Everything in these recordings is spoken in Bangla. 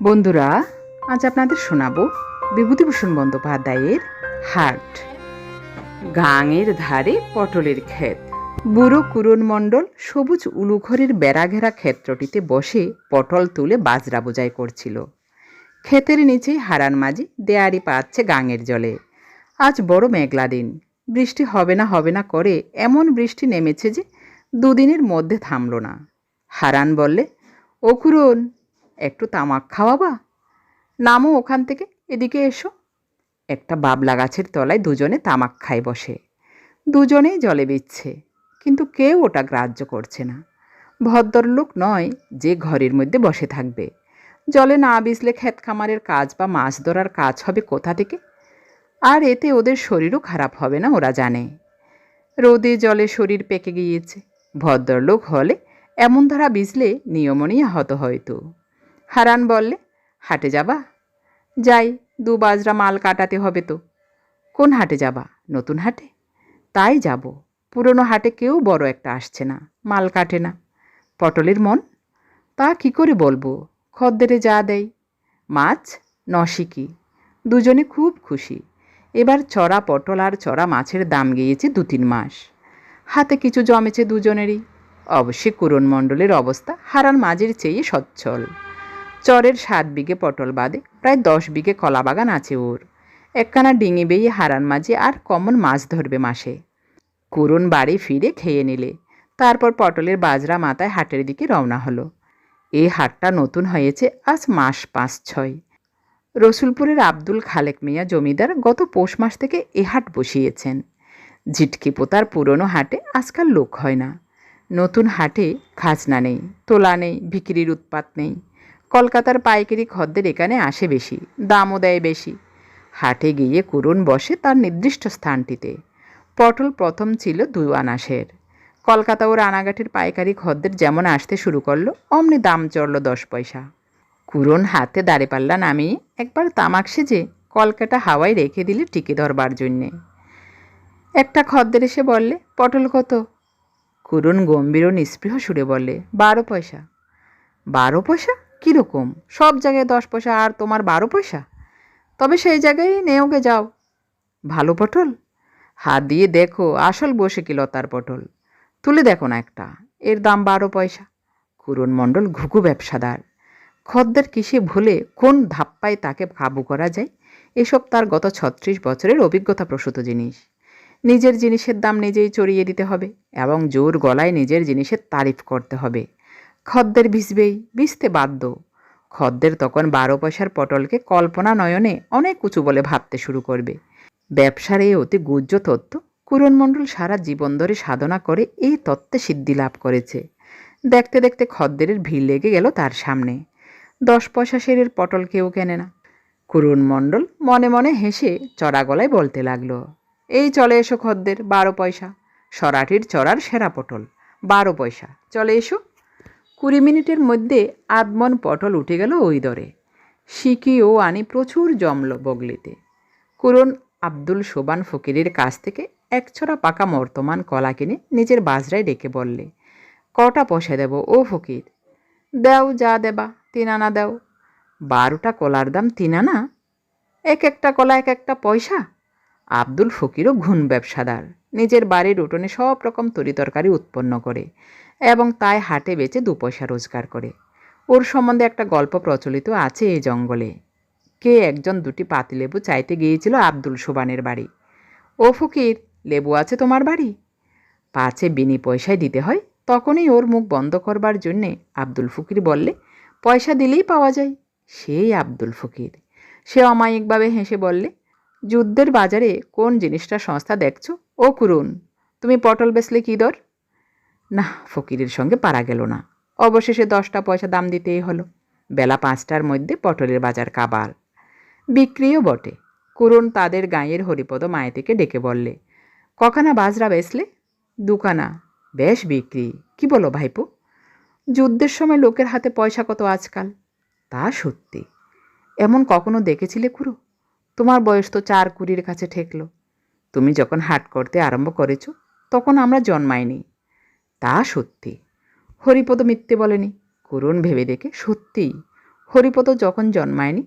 বন্ধুরা, আজ আপনাদের শোনাবো বিভূতিভূষণ বন্দ্যোপাধ্যায়ের হাট। গাঙের ধারে পটলের ক্ষেত। বুড়ো কুরন মণ্ডল সবুজ উলুঘরের বেড়াঘেরা ক্ষেত্রটিতে বসে পটল তুলে বাজরা বোঝাই করছিল। ক্ষেতের নিচেই হারান মাঝি দেয়ারি পাচ্ছে গাঙের জলে। আজ বড় মেঘলা দিন। বৃষ্টি হবে না হবে না করে এমন বৃষ্টি নেমেছে যে দুদিনের মধ্যে থামল না। হারান বললে, ও কুরন একটু তামাক খাওয়াবা। নামো ওখান থেকে, এদিকে এসো। একটা বাবলা গাছের তলায় দুজনে তামাক খায় বসে। দুজনেই জলে বিচ্ছে কিন্তু কেউ ওটা গ্রাহ্য করছে না। ভদ্রলোক নয় যে ঘরের মধ্যে বসে থাকবে। জলে না বিছলে ক্ষেত খামারের কাজ বা মাছ ধরার কাজ হবে কোথা থেকে? আর এতে ওদের শরীরও খারাপ হবে না, ওরা জানে। রোদে জলে শরীর পেকে গিয়েছে। ভদ্রলোক হলে এমন ধারা বিজলে নিয়মনই আহত হয়তো হারান বললে, হাটে যাবা? যাই, দু বাজরা মাল কাটাতে হবে তো। কোন হাটে যাবা? নতুন হাটে? তাই যাব। পুরনো হাটে কেউ বড় একটা আসছে না, মাল কাটে না। পটলের মন? তা কি করে বলব? খদ্দেরে যা দেয় মাছ? নশিকি দুজনে খুব খুশি। এবার চড়া পটল আর চড়া মাছের দাম গিয়েছে দু তিন মাস। হাতে কিছু জমেছে দুজনেরই। অবশ্যই কুরন মণ্ডলের অবস্থা হারান মাঝের চেয়ে সচ্ছল। চরের সাত বিঘে পটল বাদে প্রায় দশ বিঘে কলা বাগান আছে ওর। একখানা ডিঙি বেয়ে হারান মাঝে আর কমন মাছ ধরবে মাসে। কুরুন বাড়ি ফিরে খেয়ে নিলে। তারপর পটলের বাজরা মাথায় হাটের দিকে রওনা হলো। এই হাটটা নতুন হয়েছে আজ মাস পাঁচ ছয়। রসুলপুরের আব্দুল খালেক মিয়া জমিদার গত পৌষ মাস থেকে এ হাট বসিয়েছেন। ঝিটকি পোতার পুরনো হাটে আজকাল লোক হয় না। নতুন হাটে খাজনা নেই, তোলা নেই, বিক্রির উৎপাত নেই। কলকাতার পাইকারি খদ্দের এখানে আসে বেশি, দামও দেয় বেশি। হাটে গিয়ে কুরুন বসে তার নির্দিষ্ট স্থানটিতে। পটল প্রথম ছিল দুই আনাসের কলকাতা ও রানাঘাটের পাইকারি খদ্দের যেমন আসতে শুরু করল, অমনি দাম চড়ল দশ পয়সা। কুরন হাতে দাঁড়িপাল্লা নামিয়ে একবার তামাক সেজে কলকাতা হাওয়ায় রেখে দিলে টিকে ধরবার জন্যে। একটা খদ্দের এসে বললে, পটল কত? কুরুন গম্ভীর ও নিস্পৃহ সুরে বললে, বারো পয়সা। বারো পয়সা? কীরকম? সব জায়গায় দশ পয়সা আর তোমার বারো পয়সা? তবে সেই জায়গায় নেওগে যাও। ভালো পটল? হাত দিয়ে দেখো, আসল বসে কি লতার পটল। তুলে দেখো না একটা, এর দাম বারো পয়সা। কুরুন মণ্ডল ঘুঘু ব্যবসাদার। খদ্দের কিসে ভুলে কোন ধাপ্পায় তাকে কাবু করা যায়? এসব তার গত ছত্রিশ বছরের অভিজ্ঞতা প্রসূত জিনিস। নিজের জিনিসের দাম নিজেই চড়িয়ে দিতে হবে এবং জোর গলায় নিজের জিনিসের তারিফ করতে হবে। খদ্দের ভিজবেই, ভিজতে বাধ্য। খদ্দের তখন বারো পয়সার পটলকে কল্পনা নয়নে অনেক উঁচু বলে ভাবতে শুরু করবে। ব্যবসার এই অতি গুজ্জ তত্ত্ব কুরনমণ্ডল সারা জীবন ধরে সাধনা করে এই তত্ত্বে সিদ্ধি লাভ করেছে। দেখতে দেখতে খদ্দেরের ভিড় লেগে গেল তার সামনে। দশ পয়সা সেরের পটল কেউ কেনে না। কুরুন মণ্ডল মনে মনে হেসে চড়া গলায় বলতে লাগল, এই চলে এসো খদ্দের, বারো পয়সা। সরাটির চড়ার সেরা পটল, বারো পয়সা। চলে এসো কুড়ি মিনিটের মধ্যে আদমন পটল উঠে গেল ওই দরে শিকি ও আনি প্রচুর জমল বগলিতে। কুরন আব্দুল সোবান ফকিরের কাছ থেকে এক ছড়া পাকা মর্তমান কলা কিনে নিজের বাজরায় ডেকে বললে, কটা পয়সা দেব ও ফকির? দেও যা দেবা তিন আনা দেও। বারোটা কলার দাম তিন আনা এক একটা কলা এক একটা পয়সা? আব্দুল ফকিরও ঘুণ ব্যবসাদার। নিজের বাড়ির উঠোনে সব রকম তরিতরকারি উৎপন্ন করে। এবং তাই হাটে বেচে দু পয়সা রোজগার করে। ওর সম্বন্ধে একটা গল্প প্রচলিত আছে এই জঙ্গলে। কে একজন দুটি পাতিলেবু চাইতে গিয়েছিল আব্দুল সোবানের বাড়ি। ও ফকির, লেবু আছে তোমার বাড়ি? পাছে বিনি পয়সায় দিতে হয়, তখনই ওর মুখ বন্ধ করবার জন্যে আব্দুল ফকির বললে, পয়সা দিলেই পাওয়া যায়। সেই আব্দুল ফকির। সে অমায়িকভাবে হেসে বললে, যুদ্ধের বাজারে কোন জিনিসটা সংস্থা দেখছ? ও কুরুন, তুমি পটল বেচলে কী দর? না, ফকিরের সঙ্গে পারা গেল না। অবশেষে দশটা পয়সা দাম দিতেই হলো। বেলা পাঁচটার মধ্যে পটলের বাজার কাবাল বিক্রিও বটে। কুরুন তাদের গাঁয়ের হরিপদ মায়েতিকে ডেকে বললে, কখানা বাজরা বেচলে? দুখানা। বেশ বিক্রি। কি বলো ভাইপো? যুদ্ধের সময় লোকের হাতে পয়সা কত আজকাল? তা সত্যি। এমন কখনো দেখেছিলে কুরু? তোমার বয়স তো চার কুড়ির কাছে ঠেকলো। তুমি যখন হাট করতে আরম্ভ করেছ, তখন আমরা জন্মাইনি। তা সত্যি। হরিপদ মিথ্যে বলেনি। করুণ ভেবে দেখে সত্যিই। হরিপদ যখন জন্মায়নি,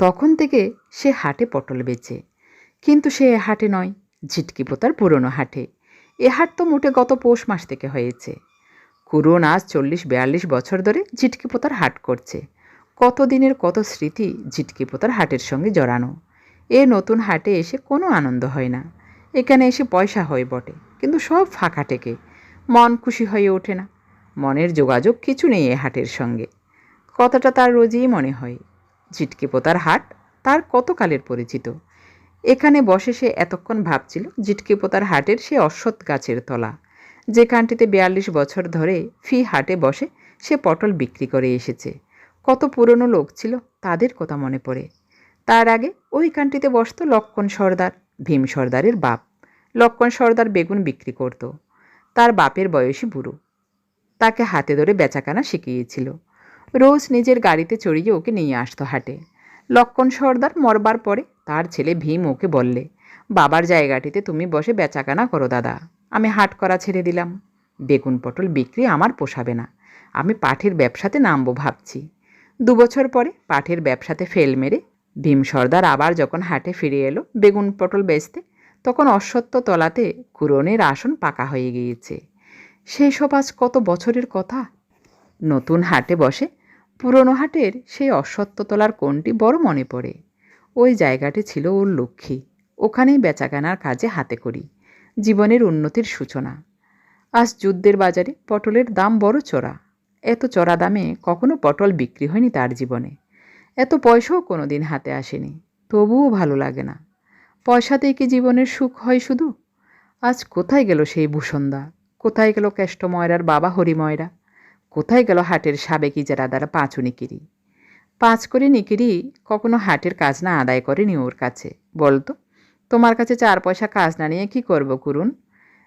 তখন থেকে সে হাটে পটল বেচে। কিন্তু সে এ হাটে নয়, ঝিটকি পোতার পুরনো হাটে। এ হাট তো মোটে গত পৌষ মাস থেকে হয়েছে। কুরুন আজ চল্লিশ, বিয়াল্লিশ বছর ধরে ঝিটকি পোতার হাট করছে। কত দিনের কত স্মৃতি ঝিটকি পোতার হাটের সঙ্গে জড়ানো। এ নতুন হাটে এসে কোনো আনন্দ হয় না। এখানে এসে পয়সা হয় বটে, কিন্তু সব ফাঁকা টেকে মন খুশি হয়ে ওঠে না। মনের যোগাযোগ কিছু নেই এ হাটের সঙ্গে। কথাটা তার রোজই মনে হয়। ঝিটকে পোতার হাট তার কতকালের পরিচিত? এখানে বসে সে এতক্ষণ ভাবছিল জিটকে পোতার হাটের সে অশ্বত্থ গাছের তলা। যে কানটিতে বিয়াল্লিশ বছর ধরে ফি হাটে বসে সে পটল বিক্রি করে এসেছে। কত পুরনো লোক ছিল তাদের কথা মনে পড়ে। তার আগে ওই কানটিতে বসতো লক্ষণ সর্দার, ভীম সর্দারের বাপ। লক্ষণ সর্দার বেগুন বিক্রি করত। তার বাপের বয়সী বুড়ো। তাকে হাতে ধরে বেচাকানা শিখিয়েছিল। রোজ নিজের গাড়িতে চড়িয়ে ওকে নিয়ে আসতো হাটে। লক্ষণ সর্দার মরবার পরে তার ছেলে ভীম ওকে বললে, বাবার জায়গাটিতে তুমি বসে বেচাকানা করো দাদা। আমি হাট করা ছেড়ে দিলাম। বেগুন পটল বিক্রি আমার পোষাবে না। আমি পাঠের ব্যবসাতে নামবো ভাবছি। দু বছর পরে পাঠের ব্যবসাতে ফেল মেরে ভীম সর্দার আবার যখন হাটে ফিরে এলো, বেগুন পটল বেচতে তখন অশ্বত্থ তলাতে কুরনের আসন পাকা হয়ে গিয়েছে। সেই সব আজ কত বছরের কথা? নতুন হাটে বসে, পুরনো হাটের সেই অশ্বত্থতলার কোণটি বড় মনে পড়ে। ওই জায়গাটি ছিল ওর লক্ষ্মী। ওখানেই বেচাকেনার কাজে হাতে করি। জীবনের উন্নতির সূচনা। আজ যুদ্ধের বাজারে পটলের দাম বড় চড়া। এত চড়া দামে কখনো পটল বিক্রি হয়নি তার জীবনে। এত পয়সাও কোনো দিন হাতে আসেনি। তবুও ভালো লাগে না। পয়সাতেই কি জীবনের সুখ হয় শুধু? আজ কোথায় গেল সেই ভূষণদা? কোথায় গেল কেষ্ট ময়রার বাবা হরিময়রা? কোথায় গেল হাটের সাবেকি যারা দ্বারা পাঁচু নিকিরি? পাঁচ করে নিকিরি কখনো হাটের কাজ না আদায় করেনি ওর কাছে। বলতো, তোমার কাছে চার পয়সা কাজ না নিয়ে কী করব করুন?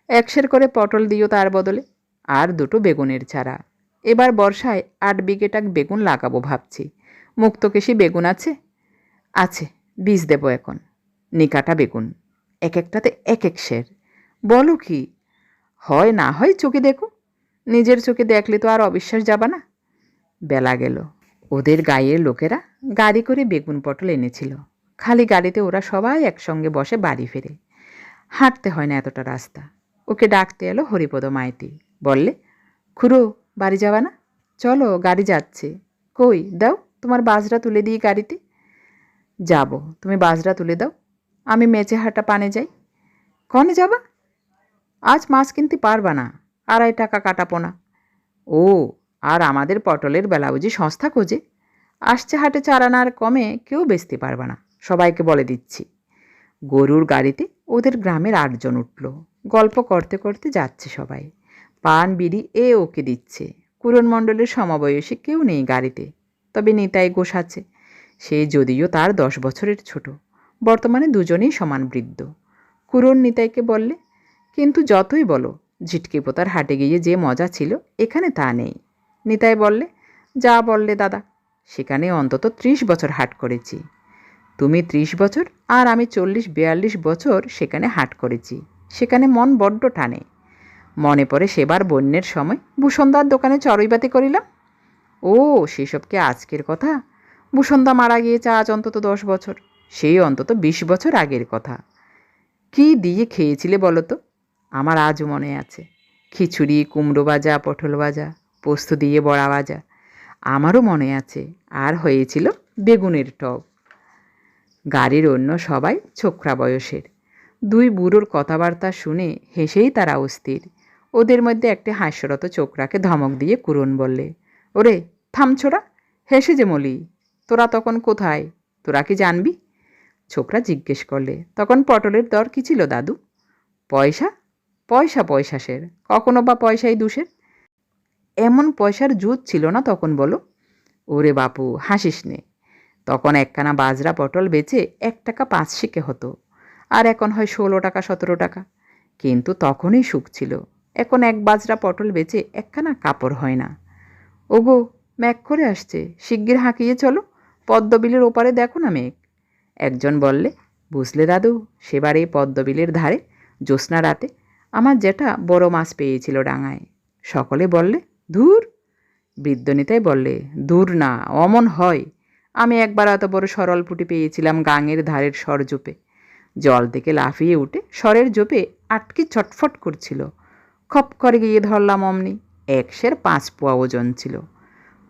একশের করে পটল দিও তার বদলে, আর দুটো বেগুনের চারা। এবার বর্ষায় আট বিঘেটাক বেগুন লাগাবো ভাবছি। মুক্তকেশি বেগুন আছে? আছে, বীজ দেব এখন। নিকাটা বেগুন, এক একটাতে এক এক শের। বলো কি, হয় না হয় চোখে দেখো, নিজের চোখে দেখলে তো আর অবিশ্বাস যাবা না। বেলা গেল, ওদের গায়ের লোকেরা গাড়ি করে বেগুন পটল এনেছিল। খালি গাড়িতে ওরা সবাই একসঙ্গে বসে বাড়ি ফেরে। হাঁটতে হয় না এতটা রাস্তা। ওকে ডাকতে এলো হরিপদ মাইতি, বললে, খুড়ো, বাড়ি যাবা না? চলো, গাড়ি যাচ্ছে। কই? দাও, তোমার বাজরা তুলে দিই গাড়িতে? যাব, তুমি বাজরা তুলে দাও আমি মেচে হাঁটা পানে যাই। কনে যাবা? আজ মাছ কিনতে পারবা না, আড়াই টাকা কাটাপো না। ও, আর আমাদের পটলের বেলা বুঝি সংস্থা খোঁজে। আসছে হাটে চারানার কমে কেউ বেচতে পারবে না, সবাইকে বলে দিচ্ছি। গরুর গাড়িতে ওদের গ্রামের আটজন উঠল, গল্প করতে করতে যাচ্ছে সবাই। পান, বিড়ি এ ওকে দিচ্ছে। কুরন মণ্ডলের সমবয়সী কেউ নেই গাড়িতে, তবে নিতাই গোসাচ্ছে সে যদিও তার দশ বছরের ছোট। বর্তমানে দুজনেই সমান বৃদ্ধ। কুরন নিতাইকে বললে, কিন্তু যতই বলো, ঝিটকে পোতার হাটে গিয়ে যে মজা ছিল, এখানে তা নেই। নিতাই বললে, যা বললে দাদা, সেখানে অন্তত ত্রিশ বছর হাট করেছি। তুমি ত্রিশ বছর আর আমি চল্লিশ, বিয়াল্লিশ বছর সেখানে হাট করেছি। সেখানে মন বড্ড টানে। মনে পড়ে সেবার বন্যের সময় ভূষণদার দোকানে চড়ইবাতি করিলাম। ও, সেসব কি আজকের কথা? ভূষণদা মারা গিয়েছে আজ অন্তত দশ বছর। সেই অন্তত বিশ বছর আগের কথা। কি দিয়ে খেয়েছিলে বলো তো? আমার আজও মনে আছে। খিচুড়ি, কুমড়ো ভাজা, পটল ভাজা, পোস্ত দিয়ে বড়া ভাজা। আমারও মনে আছে, আর হয়েছিল বেগুনের টক। গাড়ির অন্য সবাই ছোকরা বয়সের। দুই বুড়োর কথাবার্তা শুনে হেসেই তারা অস্থির। ওদের মধ্যে একটি হাস্যরত চোকরাকে ধমক দিয়ে কুরন বললে, ওরে থাম ছোড়া হেসে যে মলি, তোরা তখন কোথায়? তোরা কি জানবি? ছোকরা জিজ্ঞেস করলে, তখন পটলের দর কী ছিল দাদু? পয়সা? পয়সা পয়সা সের কখনো বা পয়সাই দুষের? এমন পয়সার জুত ছিল না তখন, বলো? ওরে বাপু, হাসিস নে। তখন একখানা বাজরা পটল বেচে এক টাকা পাঁচ শিকে হতো, আর এখন হয় ষোলো টাকা, সতেরো টাকা। কিন্তু তখনই সুখ ছিল। এখন এক বাজরা পটল বেচে একখানা কাপড় হয় না। ওগো, ম্যাক করে আসছে। শিগগির হাঁকিয়ে চলো। পদ্মবিলের ওপারে দেখো না মেঘ। একজন বললে, বুঝলে দাদু, সেবারে পদ্মবিলের ধারে, জ্যোৎস্না রাতে, আমার জেঠা বড় মাছ পেয়েছিল ডাঙায়। সকলে বললে, ধুর। বৃদ্ধনিতাই বললে দূর না, অমন হয়। আমি একবার এত বড় সরল পুঁটি পেয়েছিলাম গাঙের ধারের সরজোপে জল থেকে লাফিয়ে উঠে স্বরের জোপে আটকে ছটফট করছিল। খপ করে গিয়ে ধরলাম অমনি একশের পাঁচ পোয়া ওজন ছিল।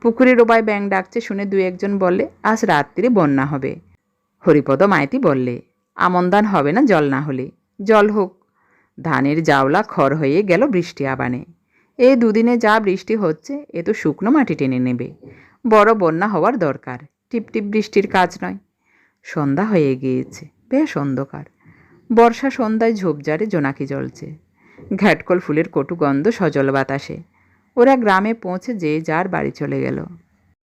পুকুরের ওবায় ব্যাং ডাকছে শুনে দু একজন বললে, আজ রাত্রিরে বন্যা হবে। হরিপদ মাইতি বললে, আমন্দান হবে না জল না হলে। জল হোক। ধানের জাওলা খড় হয়ে গেল বৃষ্টি আবানে। এই দুদিনে যা বৃষ্টি হচ্ছে, এ তো শুকনো মাটি টেনে নেবে। বড় বন্যা হওয়ার দরকার। টিপটিপ বৃষ্টির কাজ নয়। সন্ধ্যা হয়ে গিয়েছে, বেশ অন্ধকার। বর্ষা সন্ধ্যায় ঝোপঝাড়ে জোনাকি জ্বলছে। ঘ্যাটকল ফুলের কটু গন্ধ সজল বাতাসে। ওরা গ্রামে পৌঁছে যে যার বাড়ি চলে গেল।